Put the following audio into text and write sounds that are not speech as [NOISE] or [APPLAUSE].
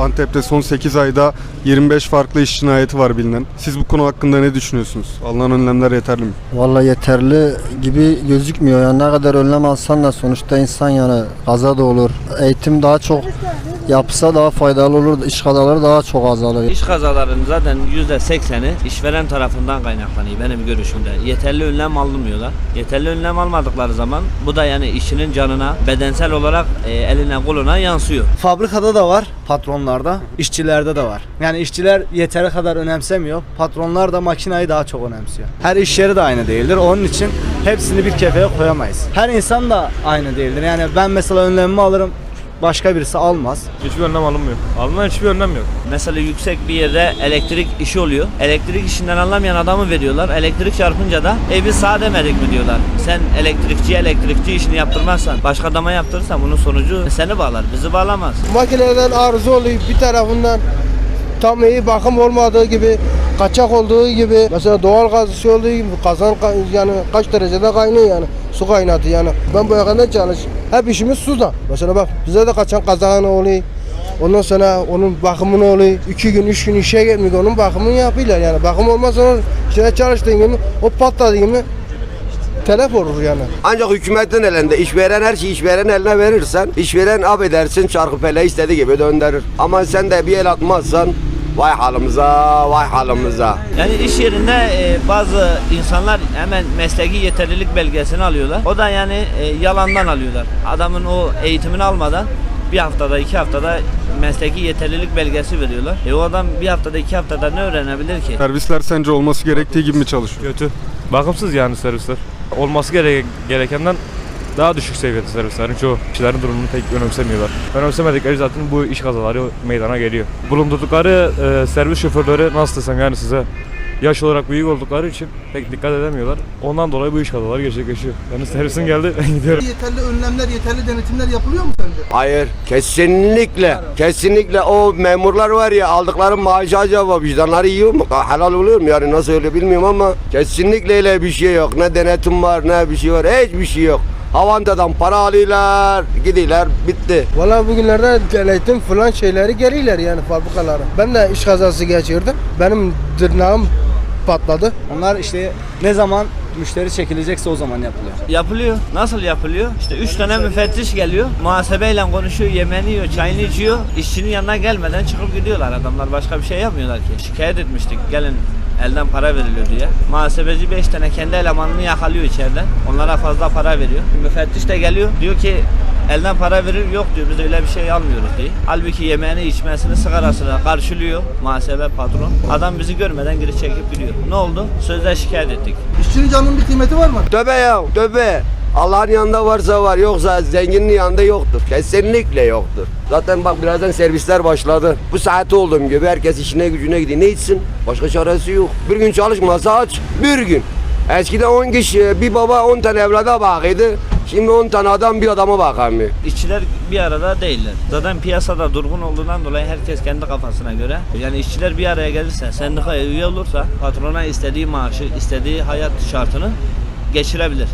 Antep'te son 8 ayda 25 farklı iş cinayeti var bilinen. Siz bu konu hakkında ne düşünüyorsunuz? Alınan önlemler yeterli mi? Vallahi yeterli gibi gözükmüyor. Yani ne kadar önlem alsan da sonuçta insan yani kaza da olur. Eğitim daha çok yapsa daha faydalı olur. İş kazaları daha çok azalır. İş kazalarının zaten %80'i işveren tarafından kaynaklanıyor benim görüşümde. Yeterli önlem alınmıyorlar. Yeterli önlem almadıkları zaman bu da yani işçinin canına bedensel olarak e, eline koluna yansıyor. Fabrikada da var, patronlarda, işçilerde de var. Yani işçiler yeteri kadar önemsemiyor. Patronlar da makinayı daha çok önemsiyor. Her iş yeri de aynı değildir. Onun için hepsini bir kefeye koyamayız. Her insan da aynı değildir. Yani ben mesela önlemimi alırım, başka birisi almaz. Hiçbir önlem alınmıyor. Alınan hiçbir önlem yok. Mesela yüksek bir yerde elektrik işi oluyor. Elektrik işinden anlamayan adamı veriyorlar. Elektrik çarpınca da evi sağ demedik mi diyorlar. Sen elektrikçi elektrikçi işini yaptırmazsan başka adama yaptırırsan bunun sonucu seni bağlar. Bizi bağlamaz. Makineden arıza oluyor bir tarafından tam iyi bakım olmadığı gibi kaçak olduğu gibi mesela doğal gaz şey olduğu gibi kazan ka- yani kaç derecede kaynıyor yani su kaynadı yani. Ben bu yakında çalış? Hep işimiz suda mesela bak bize de kaçan kazan oluyor ondan sonra onun bakımını oluyor iki gün üç gün işe gelmiyor. Onun bakımını yapıyorlar yani. Bakım olmazsa onun işte çalıştığın gibi o patladığı gibi telef olur yani. Ancak hükümetin elinde. İşveren her şeyi işveren eline verirsen işveren affedersin çarkı pele istediği gibi döndürür. Ama sen de bir el atmazsan vay halimiza vay halimiza. Yani iş yerinde e, bazı insanlar hemen mesleki yeterlilik belgesini alıyorlar. O da yani e, yalandan alıyorlar. Adamın o eğitimini almadan bir haftada iki haftada mesleki yeterlilik belgesi veriyorlar. E o adam bir haftada iki haftada ne öğrenebilir ki? Servisler sence olması gerektiği gibi mi çalışıyor? Kötü. Bakımsız yani servisler. Olması gere- gerekenden daha düşük seviyede servislerin çoğu kişilerin durumunu pek önemsemiyorlar. Önemsemedikleri zaten bu iş kazaları meydana geliyor. Bulundurdukları e, servis şoförleri nasıl desem yani size yaş olarak büyük oldukları için pek dikkat edemiyorlar. Ondan dolayı bu iş kazaları gerçekleşiyor. Yani servisim geldi [LAUGHS] ben gidiyorum. Yeterli önlemler, yeterli denetimler yapılıyor mu sence? Hayır kesinlikle kesinlikle o memurlar var ya aldıkları maaşı acaba vicdanları yiyor mu? Helal oluyor mu yani nasıl öyle bilmiyorum ama kesinlikle öyle bir şey yok. Ne denetim var ne bir şey var hiçbir şey yok. Havantadan para alıyorlar, gidiyorlar, bitti. Valla bugünlerde denetim falan şeyleri geliyorlar yani fabrikalara. Ben de iş kazası geçirdim. Benim tırnağım patladı. Onlar işte ne zaman müşteri çekilecekse o zaman yapılıyor. Yapılıyor. Nasıl yapılıyor? İşte üç tane müfettiş geliyor. Muhasebeyle konuşuyor, yemeğini yiyor, çayını içiyor. İşçinin yanına gelmeden çıkıp gidiyorlar adamlar. Başka bir şey yapmıyorlar ki. Şikayet etmiştik. Gelin elden para veriliyor diye. Muhasebeci 5 tane kendi elemanını yakalıyor içeride. Onlara fazla para veriyor. Müfettiş de geliyor. Diyor ki elden para verir yok diyor biz öyle bir şey almıyoruz diye. Halbuki yemeğini içmesini sigarasını karşılıyor muhasebe patron. Adam bizi görmeden geri çekip gidiyor. Ne oldu? Sözde şikayet ettik. İşçinin canının bir kıymeti var mı? Töbe ya, töbe. Allah'ın yanında varsa var, yoksa zenginin yanında yoktur. Kesinlikle yoktur. Zaten bak birazdan servisler başladı. Bu saati olduğum gibi herkes işine gücüne gidiyor. Ne içsin? Başka çaresi yok. Bir gün çalışmasa aç, bir gün. Eskiden 10 kişi, bir baba 10 tane evlada bakıyordu. Şimdi 10 tane adam bir adama bakamıyor. İşçiler bir arada değiller. Zaten piyasada durgun olduğundan dolayı herkes kendi kafasına göre. Yani işçiler bir araya gelirse, sendikaya üye olursa patrona istediği maaşı, istediği hayat şartını geçirebilir.